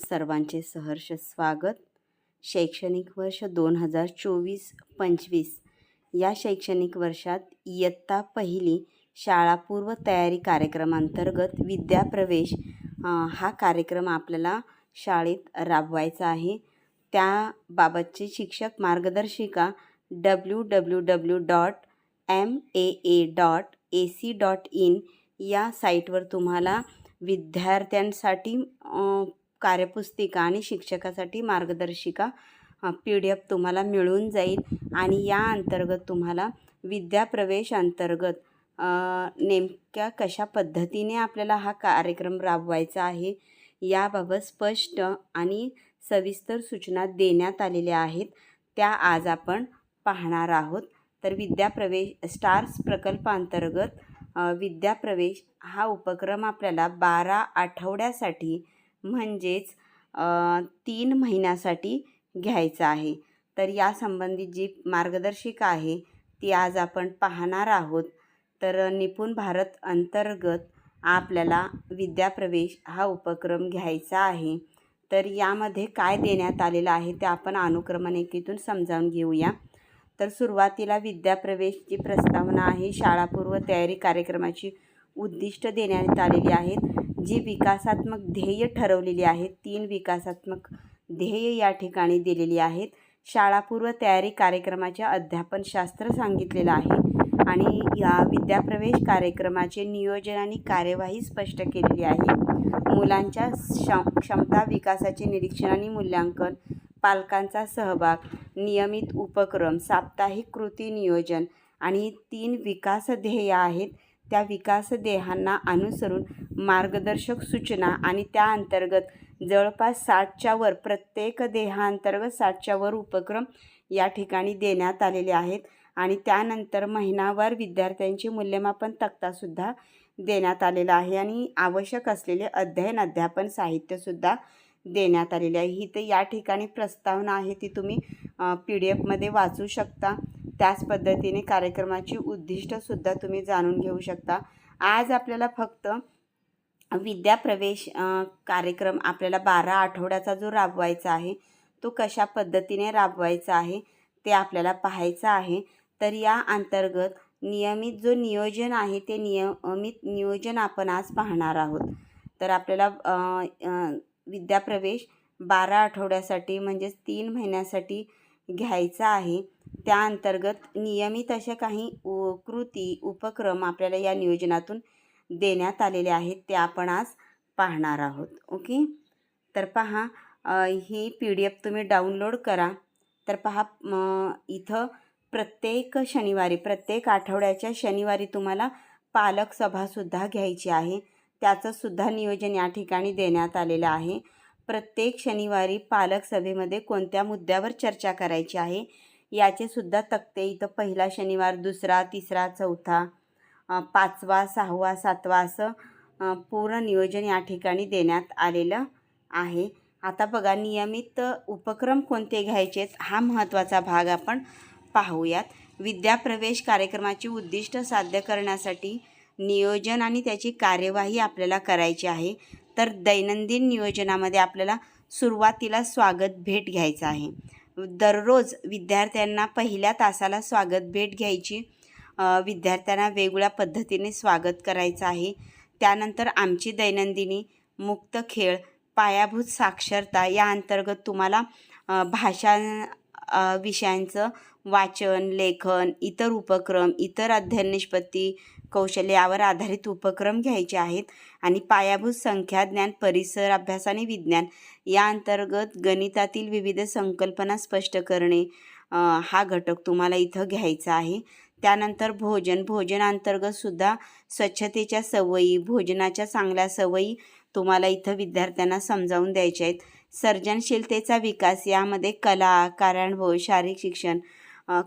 सर्वांचे सहर्ष स्वागत. शैक्षणिक वर्ष दोन हजार चोवीस पंचवीस. या शैक्षणिक वर्षात इयत्ता पहिली शाळापूर्व तयारी कार्यक्रमांतर्गत विद्याप्रवेश हा कार्यक्रम आपल्याला शाळेत राबवायचा आहे. त्याबाबतची शिक्षक मार्गदर्शिका W W W dot M A A dot A C dot in या साईटवर तुम्हाला विद्यार्थ्यांसाठी कार्यपुस्तिका आणि शिक्षकासाठी मार्गदर्शिका पी डी एफ तुम्हाला मिळून जाईल आणि या अंतर्गत तुम्हाला विद्याप्रवेश अंतर्गत नेमक्या कशा पद्धतीने आपल्याला हा कार्यक्रम राबवायचा आहे याबाबत स्पष्ट आणि सविस्तर सूचना देण्यात आलेल्या आहेत. त्या आज आपण पाहणार आहोत. तर विद्याप्रवेश स्टार्स प्रकल्पांतर्गत विद्याप्रवेश हा उपक्रम आपल्याला बारा आठवड्यासाठी म्हणजेच तीन महिन्यासाठी घ्यायचा आहे. तर या संबंधित जी मार्गदर्शिका आहे ती आज आपण पाहणार आहोत. तर निपुण भारत अंतर्गत आपल्याला विद्याप्रवेश हा उपक्रम घ्यायचा आहे. तर यामध्ये काय देण्यात आलेलं आहे ते आपण अनुक्रमणिकेतून समजावून घेऊया. तर सुरुवातीला विद्याप्रवेशची प्रस्तावना आहे. शाळापूर्व तयारी कार्यक्रमाची उद्दिष्ट देण्यात आलेली आहेत. जी विकासात्मक ध्येय ठरवलेली आहेत तीन विकासात्मक ध्येय या ठिकाणी दिलेली आहेत. शाळापूर्व तयारी कार्यक्रमाचे अध्यापनशास्त्र सांगितलेलं आहे आणि या विद्याप्रवेश कार्यक्रमाचे नियोजन आणि कार्यवाही स्पष्ट केलेली आहे. मुलांच्या क्षम क्षमता विकासाचे निरीक्षण आणि मूल्यांकन पालकांचा सहभाग नियमित उपक्रम साप्ताहिक कृती नियोजन आणि तीन विकास ध्येय आहेत. त्या विकास देहांना अनुसरून मार्गदर्शक सूचना आणि त्या अंतर्गत जवळपास साठच्या वर प्रत्येक देहांतर्गत साठच्या वर उपक्रम या ठिकाणी देण्यात आलेले आहेत आणि त्यानंतर महिनावार विद्यार्थ्यांचे मूल्यमापन तक्तासुद्धा देण्यात आलेला आहे आणि आवश्यक असलेले अध्ययन अध्यापन साहित्यसुद्धा देण्यात आलेले आहे. ही तर या ठिकाणी प्रस्तावना आहे ती तुम्ही पी डी एफमध्ये वाचू शकता. त्याच पद्धतीने कार्यक्रमाची उद्दिष्टसुद्धा तुम्ही जाणून घेऊ शकता. आज आपल्याला फक्त विद्याप्रवेश कार्यक्रम आपल्याला बारा आठवड्याचा जो राबवायचा आहे तो कशा पद्धतीने राबवायचा आहे ते आपल्याला पाहायचं आहे. तर या अंतर्गत नियमित जो नियोजन आहे ते नियमित नियोजन आपण आज पाहणार आहोत. तर आपल्याला विद्याप्रवेश बारा आठवड्यासाठी म्हणजेच तीन महिन्यासाठी घ्यायचा आहे. त्या अंतर्गत नियमित अशा काही उ कृती उपक्रम आपल्याला या नियोजनातून देण्यात आलेले आहेत ते आपण आज पाहणार आहोत. ओके? तर पहा ही पी डी एफ तुम्ही डाउनलोड करा. तर पहा इथं प्रत्येक शनिवारी प्रत्येक आठवड्याच्या शनिवारी तुम्हाला पालक सभासुद्धा घ्यायची आहे. त्याचंसुद्धा नियोजन या ठिकाणी देण्यात आलेलं आहे. प्रत्येक शनिवारी पालक सभेमध्ये कोणत्या मुद्द्यावर चर्चा करायची आहे याचेसुद्धा तक्ते इथं पहिला शनिवार दुसरा तिसरा चौथा पाचवा सहावा सातवा असं पूर्ण नियोजन या ठिकाणी देण्यात आलेलं आहे. आता बघा नियमित उपक्रम कोणते घ्यायचेत हा महत्त्वाचा भाग आपण पाहूयात. विद्याप्रवेश कार्यक्रमाची उद्दिष्ट साध्य करण्यासाठी नियोजन आणि त्याची कार्यवाही आपल्याला करायची आहे. तर दैनंदिन नियोजनामध्ये आपल्याला सुरुवातीला स्वागत भेट घ्यायचं आहे. दररोज विद्यार्थ्यांना पहिल्या तासाला स्वागत भेट घ्यायची. विद्यार्थ्यांना वेगवेगळ्या पद्धतीने स्वागत करायचं आहे. त्यानंतर आमची दैनंदिनी मुक्त खेळ पायाभूत साक्षरता या अंतर्गत तुम्हाला भाषा विषयांचं वाचन लेखन इतर उपक्रम इतर अध्ययन निष्पत्ती कौशल्य यावर आधारित उपक्रम घ्यायचे आहेत. आणि पायाभूत संख्या ज्ञान परिसर अभ्यास आणि विज्ञान या अंतर्गत गणितातील विविध संकल्पना स्पष्ट करणे हा घटक तुम्हाला इथं घ्यायचा आहे. त्यानंतर भोजन भोजनांतर्गतसुद्धा स्वच्छतेच्या सवयी भोजनाच्या चांगल्या सवयी तुम्हाला इथं विद्यार्थ्यांना समजावून द्यायच्या आहेत. सर्जनशीलतेचा विकास यामध्ये कला कार्यानुभव शारीरिक शिक्षण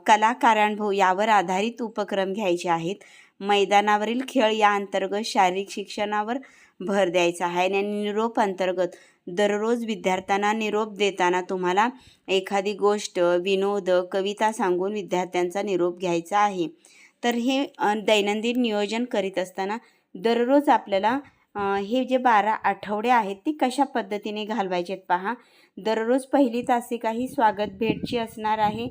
कला कारणभव यावर आधारित उपक्रम घ्यायचे आहेत. मैदानावरील खेळ या अंतर्गत शारीरिक शिक्षणावर भर द्यायचा आहे आणि निरोप अंतर्गत दररोज विद्यार्थ्यांना निरोप देताना तुम्हाला एखादी गोष्ट विनोद कविता सांगून विद्यार्थ्यांचा निरोप घ्यायचा आहे. तर हे दैनंदिन नियोजन करीत असताना दररोज आपल्याला हे जे बारा आठवडे आहेत ते कशा पद्धतीने घालवायचे आहेत पहा. दररोज पहिली तासिका ही स्वागत भेटची असणार आहे.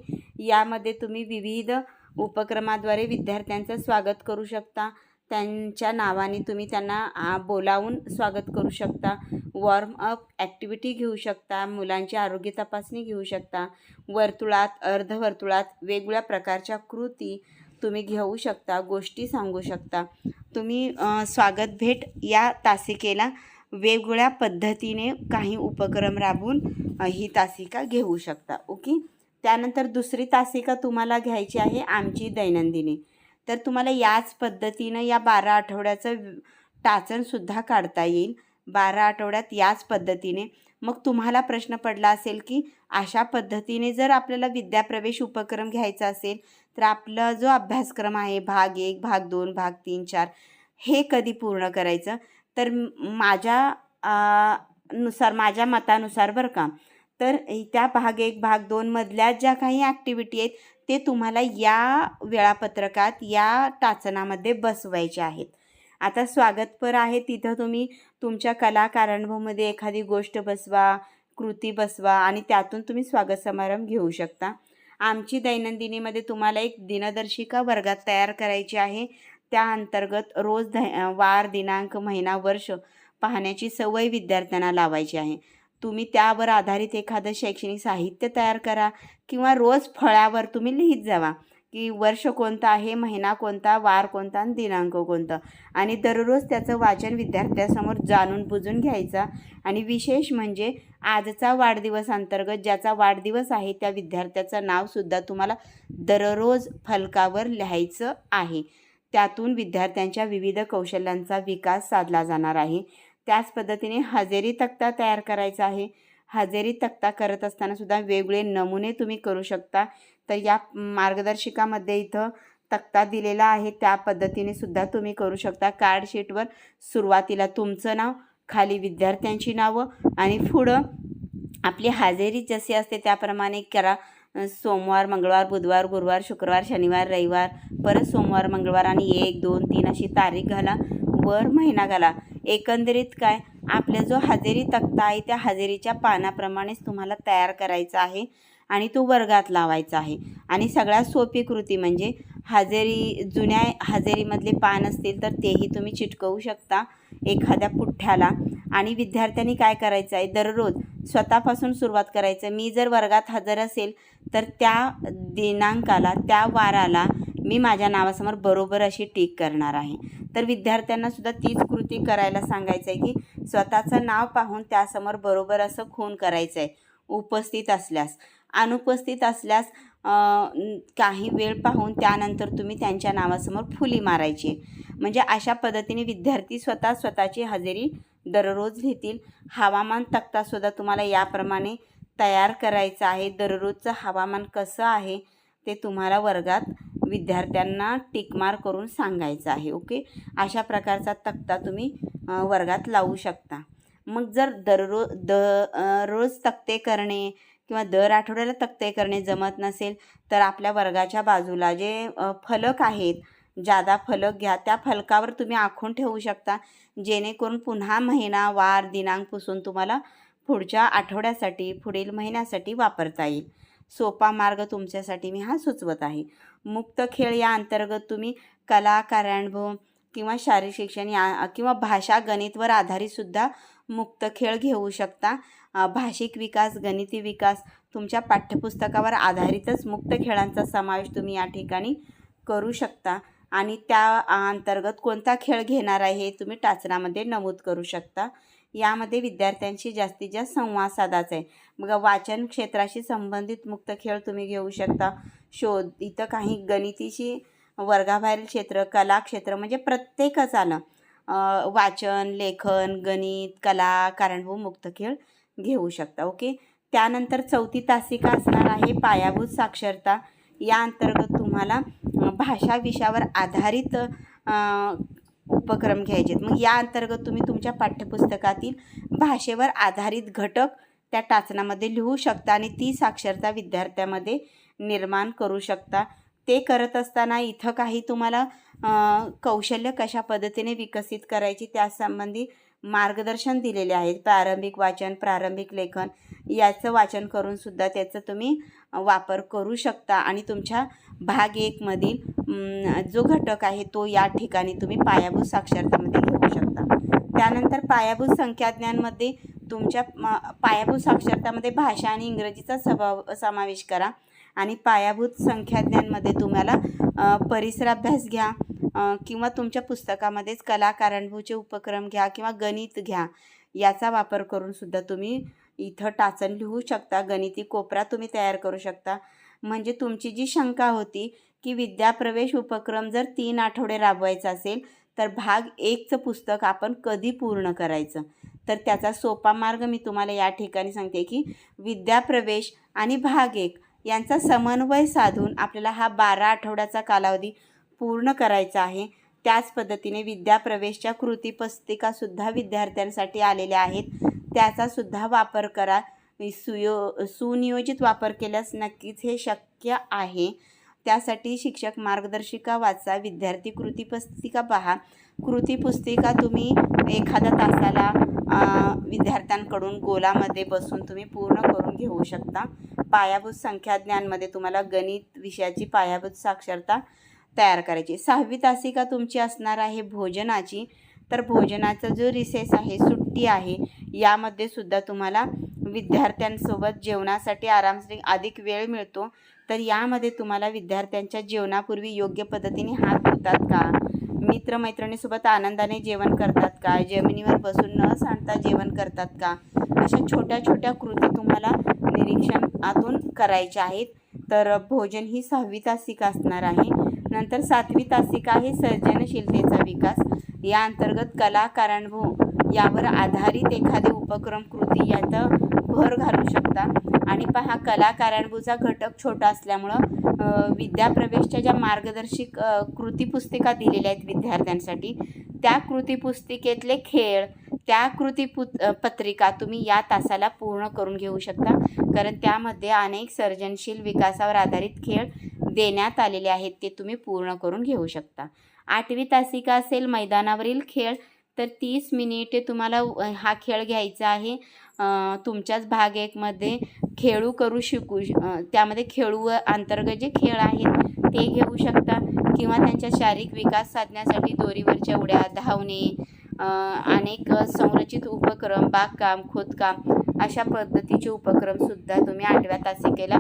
यामध्ये तुम्ही विविध उपक्रमाद्वारे विद्यार्थ्यांचं स्वागत करू शकता. त्यांच्या नावाने तुम्ही त्यांना बोलावून स्वागत करू शकता. वॉर्म अप ॲक्टिव्हिटी घेऊ शकता मुलांची आरोग्य तपासणी घेऊ शकता वर्तुळात अर्धवर्तुळात वेगवेगळ्या प्रकारच्या कृती तुम्ही घेऊ शकता गोष्टी सांगू शकता. तुम्ही स्वागत भेट या तासिकेला वेगवेगळ्या पद्धतीने काही उपक्रम राबवून ही तासिका घेऊ शकता ओके? त्यानंतर दुसरी तासिका तुम्हाला घ्यायची आहे आमची दैनंदिनी. तर तुम्हाला याच पद्धतीनं या बारा आठवड्याचं टाचणसुद्धा काढता येईल. बारा आठवड्यात याच पद्धतीने. मग तुम्हाला प्रश्न पडला असेल की अशा पद्धतीने जर आपल्याला विद्याप्रवेश उपक्रम घ्यायचा असेल तर आपला जो अभ्यासक्रम आहे भाग एक भाग दोन भाग तीन चार हे कधी पूर्ण करायचं? तर माझ्या नुसार माझ्या मतानुसार बरं का तर त्या भाग एक भाग दोनमधल्या ज्या काही ॲक्टिव्हिटी आहेत ते तुम्हाला या वेळापत्रकात या टाचनामध्ये बसवायचे आहेत. आता स्वागतपर आहे. तिथं तुम्ही तुमच्या कला कार्यानुभवमध्ये एखादी गोष्ट बसवा कृती बसवा आणि त्यातून तुम्ही स्वागत समारंभ घेऊ शकता. आमची दैनंदिनीमध्ये तुम्हाला एक दिनदर्शिका वर्गात तयार करायची आहे. त्या अंतर्गत रोज ध वार दिनांक महिना वर्ष पाहण्याची सवय विद्यार्थ्यांना लावायची आहे. तुम्ही त्यावर आधारित एखादं शैक्षणिक साहित्य तयार करा किंवा रोज फळ्यावर तुम्ही लिहित जावा. की वर्ष कोणतं आहे महिना कोणता वार कोणता आणि दिनांक कोणता. आणि दररोज त्याचं वाचन विद्यार्थ्यासमोर जाणून बुजून घ्यायचा. आणि विशेष म्हणजे आजचा वाढदिवस अंतर्गत ज्याचा वाढदिवस आहे त्या विद्यार्थ्याचं नावसुद्धा तुम्हाला दररोज फलकावर लिहायचं आहे. त्यातून विद्यार्थ्यांच्या विविध कौशल्यांचा विकास साधला जाणार आहे. त्याच पद्धतीने हजेरी तक्ता तयार करायचा आहे. हजेरी तक्ता करत असताना सुद्धा वेगवेगळे नमुने तुम्ही करू शकता. तर या मार्गदर्शिकामध्ये इथं तक्ता दिलेला आहे. त्या पद्धतीने सुद्धा तुम्ही करू शकता. कार्डशीटवर सुरुवातीला तुमचं नाव खाली विद्यार्थ्यांची नावं आणि पुढं आपली हाजेरी जशी असते त्याप्रमाणे करा. सोमवार मंगळवार बुधवार गुरुवार शुक्रवार शनिवार रविवार परत सोमवार मंगळवार आणि एक दोन तीन अशी तारीख घाला. वर महिना घाला. एकंदरीत काय? आपला जो हजेरी तक्ता आहे त्या हजेरीच्या पानाप्रमाणेच तुम्हाला तयार करायचा आहे. आणि तो वर्गात लावायचा आहे. आणि सगळ्यात सोपी कृती म्हणजे हजेरी जुन्या हजेरीमधले पान असतील तर तेही तुम्ही चिटकवू शकता एखाद्या पुठ्ठ्याला. आणि विद्यार्थ्यांनी काय करायचं आहे? दररोज स्वतःपासून सुरुवात करायचं. मी जर वर्गात हजर असेल तर त्या दिनांकाला त्या वाराला मी माझ्या नावासमोर बरोबर अशी टीक करणार आहे. तर विद्यार्थ्यांना सुद्धा तीच कृती करायला सांगायचं आहे की स्वतःचं नाव पाहून त्यासमोर बरोबर असं खून करायचं आहे उपस्थित असल्यास. अनुपस्थित असल्यास काही वेळ पाहून त्यानंतर तुम्ही त्यांच्या नावासमोर फुली मारायची. म्हणजे अशा पद्धतीने विद्यार्थी स्वतः स्वतःची हजेरी दररोज घेतील. हवामान तक्तासुद्धा तुम्हाला याप्रमाणे तयार करायचं आहे. दररोजचं हवामान कसं आहे ते तुम्हाला वर्गात विद्यार्थ्यांना टिकमार करून सांगायचं आहे ओके? अशा प्रकारचा तक्ता तुम्ही वर्गात लावू शकता. मग जर दररोज दररोज तक्ते करणे किंवा दर आठवड्याला तक्ते करणे जमत नसेल तर आपल्या वर्गाच्या बाजूला जे फलक आहेत जादा फलक घ्या त्या फलकावर तुम्ही आखून ठेवू शकता. जेणेकरून पुन्हा महिना वार दिनांक पुसून तुम्हाला पुढच्या आठवड्यासाठी पुढील महिन्यासाठी वापरता येईल. सोपा मार्ग तुमच्यासाठी मी हा सुचवत आहे. मुक्त खेळ या अंतर्गत तुम्ही कला कार्यानुभव किंवा शारीरिक शिक्षण या किंवा भाषा गणितवर आधारितसुद्धा मुक्त खेळ घेऊ शकता. भाषिक विकास गणिती विकास तुमच्या पाठ्यपुस्तकावर आधारितच मुक्त खेळांचा समावेश तुम्ही या ठिकाणी करू शकता. आणि त्या अंतर्गत कोणता खेळ घेणार आहे हे तुम्ही टाचनामध्ये नमूद करू शकता. यामध्ये विद्यार्थ्यांशी जास्तीत जास्त संवाद साधायचा आहे. मग वाचन क्षेत्राशी संबंधित मुक्त खेळ तुम्ही घेऊ शकता. शोध इथं काही गणितीशी वर्गाबाहेरील क्षेत्र कला क्षेत्र म्हणजे प्रत्येकच आलं. वाचन लेखन गणित कला कारणभूत हो, मुक्त खेळ घेऊ शकता ओके? त्यानंतर चौथी तासिका असणार आहे पायाभूत साक्षरता. या अंतर्गत तुम्हाला भाषा विषयावर आधारित उपक्रम घ्यायचे आहेत. मग या अंतर्गत तुम्ही तुमच्या पाठ्यपुस्तकातील भाषेवर आधारित घटक त्या टाचनामध्ये लिहू शकता आणि ती साक्षरता विद्यार्थ्यामध्ये निर्माण करू शकता. ते करत असताना इथं काही तुम्हाला कौशल्य कशा पद्धतीने विकसित करायची त्यासंबंधी मार्गदर्शन दिलेले आहेत. प्रारंभिक वाचन प्रारंभिक लेखन याचं वाचन करून सुद्धा त्याचं तुम्ही वापर करू शकता. आणि तुमच्या भाग एकमधील जो घटक आहे तो या ठिकाणी तुम्ही पायाभूत साक्षरतामध्ये घेऊ शकता. त्यानंतर पायाभूत संख्याज्ञांमध्ये तुमच्या पायाभूत साक्षरतामध्ये भाषा आणि इंग्रजीचा सभा समावेश करा. आणि पायाभूत संख्याज्ञांमध्ये तुम्हाला परिसराभ्यास घ्या किंवा तुमच्या पुस्तकामध्येच कला कारणभूचे उपक्रम घ्या किंवा गणित घ्या याचा वापर करून सुद्धा तुम्ही इथं टाचण लिहू शकता गणिती कोपरा तुम्ही तयार करू शकता. म्हणजे तुमची जी शंका होती की विद्याप्रवेश उपक्रम जर तीन आठवडे राबवायचा असेल तर भाग एकचं पुस्तक आपण कधी पूर्ण करायचं? तर त्याचा सोपा मार्ग मी तुम्हाला या ठिकाणी सांगते की विद्याप्रवेश आणि भाग एक यांचा समन्वय साधून आपल्याला हा बारा आठवड्याचा कालावधी पूर्ण करायचा आहे. त्याच पद्धतीने विद्याप्रवेशच्या कृतीपुस्तिकासुद्धा विद्यार्थ्यांसाठी आलेल्या आहेत. त्याचासुद्धा वापर करा. सुयो सुनियोजित वापर केल्यास नक्कीच हे शक्य आहे. त्यासाठी शिक्षक मार्गदर्शिका वाचा. विद्यार्थी कृतीपुस्तिका पहा. कृती पुस्तिका तुम्ही एखाद्या तासाला विद्यार्थ्यांकडून गोलामध्ये बसून तुम्ही पूर्ण करून घेऊ शकता. पायाभूत संख्याज्ञानमध्ये तुम्हाला गणित विषयाची पायाभूत साक्षरता तयार करायची. सहावी तासिका तुमची असणार आहे भोजनाची. तर भोजनाचा जो रिसेस आहे सुट्टी आहे यामध्ये सुद्धा तुम्हाला विद्यार्थ्यांसोबत जेवणासाठी आरामशीर अधिक वेळ मिळतो. तर यामध्ये तुम्हाला विद्यार्थ्यांच्या जेवणापूर्वी योग्य पद्धतीने हात धुतात का? मित्रमैत्रिणीसोबत आनंदाने जेवण करतात का? जमिनीवर बसून न सांडता जेवण करतात का? अशा छोट्या छोट्या कृती तुम्हाला निरीक्षण आतून करायचे आहेत. तर भोजन ही सहावी तासिका असणार आहे. नंतर सातवी तासिका आहे सर्जनशीलतेचा विकास. या अंतर्गत कला कारणभू यावर आधारित एखादे उपक्रम कृती यात भर घालू शकता. आणि पहा कला कारणभूचा घटक छोटा असल्यामुळं विद्याप्रवेशच्या ज्या मार्गदर्शक कृती पुस्तिका दिलेल्या आहेत विद्यार्थ्यांसाठी त्या कृती पुस्तिकेतले खेळ त्या कृती पुत पत्रिका तुम्ही या तासाला पूर्ण करून घेऊ शकता. कारण त्यामध्ये अनेक सर्जनशील विकासावर आधारित खेळ देण्यात आलेले आहेत ते तुम्ही पूर्ण करून घेऊ शकता. आठवी तासिका असेल मैदानावरील खेळ तर तीस मिनिटे तुम्हाला हा खेळ घ्यायचा आहे. तुमच्याच भाग एकमध्ये खेळू करू शिकू त्यामध्ये खेळू अंतर्गत जे खेळ आहेत ते घेऊ शकता. किंवा त्यांच्या शारीरिक विकास साधण्यासाठी दोरीवरच्या उड्या धावणे अनेक संरचित उपक्रम बागकाम खोदकाम अशा पद्धतीचे उपक्रमसुद्धा तुम्ही आठव्या तासिकेला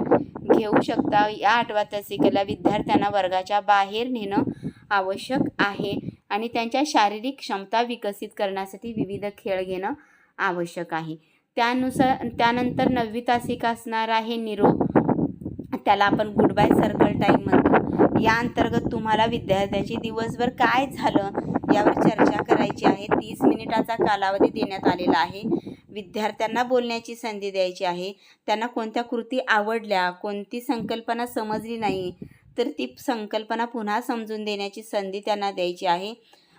घेऊ शकता. या आठव्या तासिकेला विद्यार्थ्यांना वर्गाच्या बाहेर नेणं आवश्यक आहे आणि त्यांच्या शारीरिक क्षमता विकसित करण्यासाठी विविध खेळ घेणं आवश्यक आहे. त्यानुसार त्यानंतर नववी तासिका असणार आहे निरोप. त्याला आपण गुड बाय सर्कल टाईम म्हणतो. या अंतर्गत तुम्हाला विद्यार्थ्यांची दिवसभर काय झालं यावर चर्चा करायची आहे. तीस मिनिटाचा कालावधी देण्यात आलेला आहे. विद्यार्थ्यांना बोलण्याची संधी द्यायची आहे. त्यांना कोणत्या कृती आवडल्या कोणती संकल्पना समजली नाही तर ती संकल्पना पुन्हा समजून देण्याची संधी त्यांना द्यायची आहे.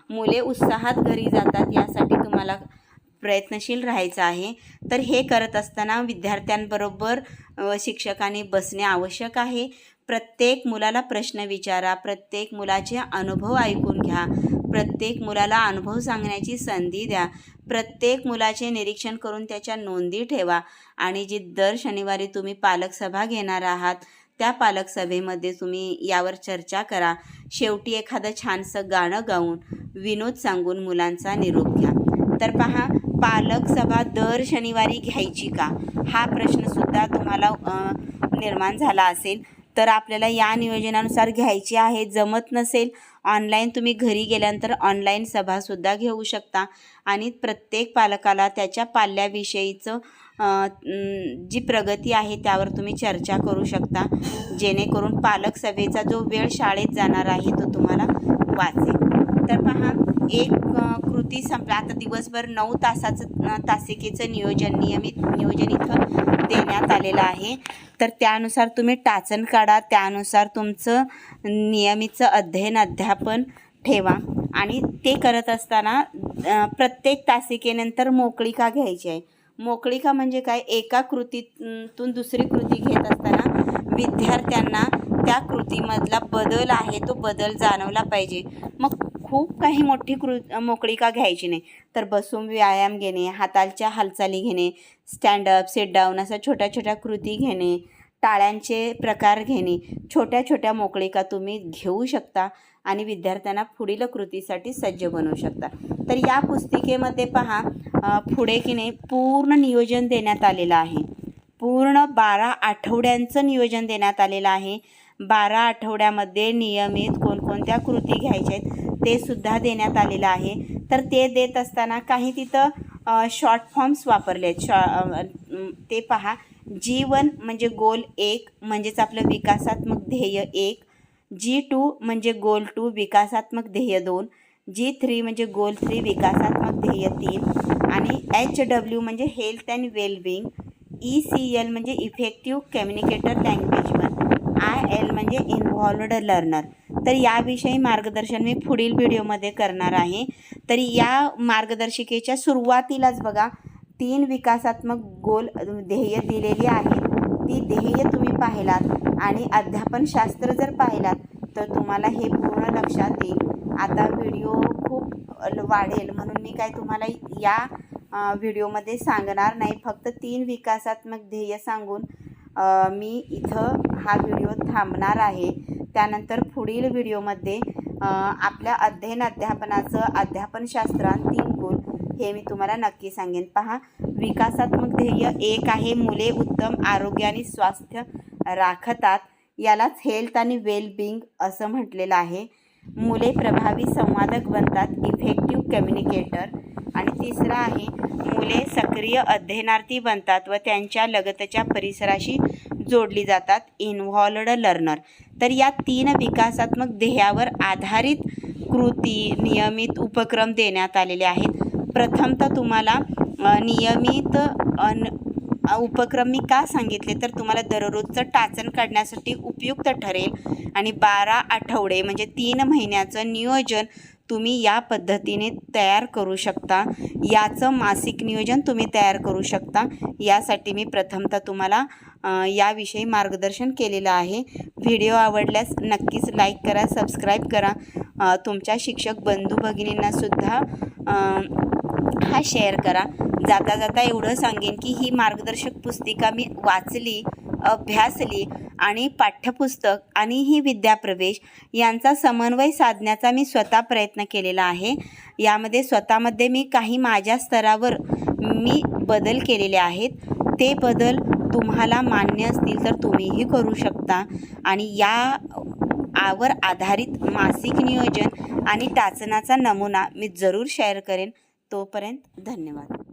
मुले उत्साहात घरी जातात यासाठी तुम्हाला प्रयत्नशील राहायचं आहे. तर हे करत असताना विद्यार्थ्यांबरोबर शिक्षकांनी बसणे आवश्यक आहे. प्रत्येक मुलाला प्रश्न विचारा प्रत्येक मुलाचे अनुभव ऐकून घ्या. प्रत्येक मुलाला अनुभव सांगण्याची संधी द्या. प्रत्येक मुलाचे निरीक्षण करून त्याच्या नोंदी ठेवा. आणि जी दर शनिवारी तुम्ही पालक सभा घेणार आहात त्या पालक सभेमध्ये तुम्ही यावर चर्चा करा. शेवटी एखादं छानसं गाणं गाऊन विनोद सांगून मुलांचा निरोप घ्या. तर पहा पालक सभा दर शनिवारी घ्यायची का? हा प्रश्नसुद्धा तुम्हाला निर्माण झाला असेल. तर आपल्याला या नियोजनानुसार घ्यायची आहे. जमत नसेल ऑनलाईन तुम्ही घरी गेल्यानंतर ऑनलाईन सभासुद्धा घेऊ शकता. आणि प्रत्येक पालकाला त्याच्या पाल्याविषयीचं जी प्रगती आहे त्यावर तुम्ही चर्चा करू शकता. जेणेकरून पालक सभेचा जो वेळ शाळेत जाणार आहे तो तुम्हाला वाचेल. तर पहा एक अ, संपला. आता दिवसभर नऊ तासाचं तासिकेचं नियोजन नियमित नियोजन इथं देण्यात आलेलं आहे. तर त्यानुसार तुम्ही टाचण काढा. त्यानुसार तुमचं नियमितचं अध्ययन अध्यापन ठेवा. आणि ते करत असताना प्रत्येक तासिकेनंतर मोकळिका घ्यायची आहे. मोकळिका म्हणजे काय? एका कृतीतून दुसरी कृती घेत असताना विद्यार्थ्यांना त्या कृतीमधला बदल आहे तो बदल जाणवला पाहिजे. मग खूप काही मोठी कृ मोकळिका घ्यायची नाही. तर बसून व्यायाम घेणे हातालच्या हालचाली घेणे स्टँडअप सेट डाऊन अशा छोट्या छोट्या कृती घेणे टाळ्यांचे प्रकार घेणे छोट्या छोट्या मोकळिका तुम्ही घेऊ शकता आणि विद्यार्थ्यांना पुढील कृतीसाठी सज्ज बनवू शकता. तर या पुस्तिकेमध्ये पहा पुढे की नाही पूर्ण नियोजन देण्यात आलेलं आहे. पूर्ण बारा आठवड्यांचं नियोजन देण्यात आलेलं आहे. बारा आठवड्यामध्ये नियमित कोणकोणत्या कृती घ्यायच्या आहेत ते सुद्धा देण्यात आलेलं आहे. तर ते देत असताना काही तिथं शॉर्ट फॉर्म्स वापरले आहेत. शॉ ते पहा. जी वन म्हणजे गोल एक म्हणजेच आपलं विकासात्मक ध्येय एक. जी टू म्हणजे गोल टू विकासात्मक ध्येय दोन. जी थ्री म्हणजे गोल थ्री विकासात्मक ध्येय तीन. आणि एच डब्ल्यू म्हणजे health and wellbeing. E C L म्हणजे effective communicator language one. I L म्हणजे इन्व्हॉल्वड लर्नर. तर याविषयी मार्गदर्शन मी पुढील व्हिडिओमध्ये करणार आहे. तर या मार्गदर्शिकेच्या सुरुवातीलाच बघा तीन विकासात्मक गोल ध्येय दिलेली आहेत. ती ध्येय तुम्ही पाहिलात आणि अध्यापनशास्त्र जर पाहिलात तर तुम्हाला हे पूर्ण लक्षात येईल. आता व्हिडिओ खूप ल- वाढेल म्हणून मी काय तुम्हाला या व्हिडिओमध्ये सांगणार नाही. फक्त तीन विकासात्मक ध्येय सांगून मी इथं हा व्हिडिओ थांबणार आहे. त्यानंतर पुढील व्हिडिओमध्ये आपल्या अध्ययन अध्यापनाचं अध्यापनशास्त्रात तीन गुण हे मी तुम्हाला नक्की सांगेन. पहा विकासात्मक ध्येय एक आहे मुले उत्तम आरोग्य आणि स्वास्थ्य राखतात. यालाच हेल्थ आणि वेलबिंग असं म्हटलेलं आहे. मुले प्रभावी संवादक बनतात इफेक्टिव्ह कम्युनिकेटर. आणि तिसरा आहे मुले सक्रिय अध्ययनार्थी बनतात व त्यांच्या लगतच्या परिसराशी जोडली जातात इन्व्हॉल्ड लर्नर. तर या तीन विकासात्मक ध्येयावर आधारित कृती नियमित उपक्रम देण्यात आलेले आहेत. प्रथमतः तुम्हाला नियमित अन उपक्रम मी का सांगितले तर तुम्हाला दररोजचं टाचण काढण्यासाठी उपयुक्त ठरेल. आणि बारा आठवडे म्हणजे तीन महिन्याचं नियोजन तुम्ही या पद्धतीने तयार करू शकता. याचं मासिक नियोजन तुम्ही तयार करू शकता. यासाठी मी प्रथमतः तुम्हाला याविषयी मार्गदर्शन केलेलं आहे. व्हिडिओ आवडल्यास नक्कीच लाईक करा सबस्क्राईब करा. तुमच्या शिक्षक बंधू भगिनींनासुद्धा हा शेअर करा. जाता जाता एवढं सांगेन की ही मार्गदर्शक पुस्तिका मी वाचली अभ्यासली आणि पाठ्यपुस्तक आणि ही विद्याप्रवेश यांचा समन्वय साधण्याचा मी स्वतः प्रयत्न केलेला आहे. यामध्ये स्वतःमध्ये मी काही माझ्या स्तरावर मी बदल केलेले आहेत. ते बदल तुम्हाला मान्य असतील तर तुम्हीही करू शकता. आणि या आवर आधारित मासिक नियोजन आणि टाचनाचा नमुना मी जरूर शेअर करेन. तोपर्यंत धन्यवाद.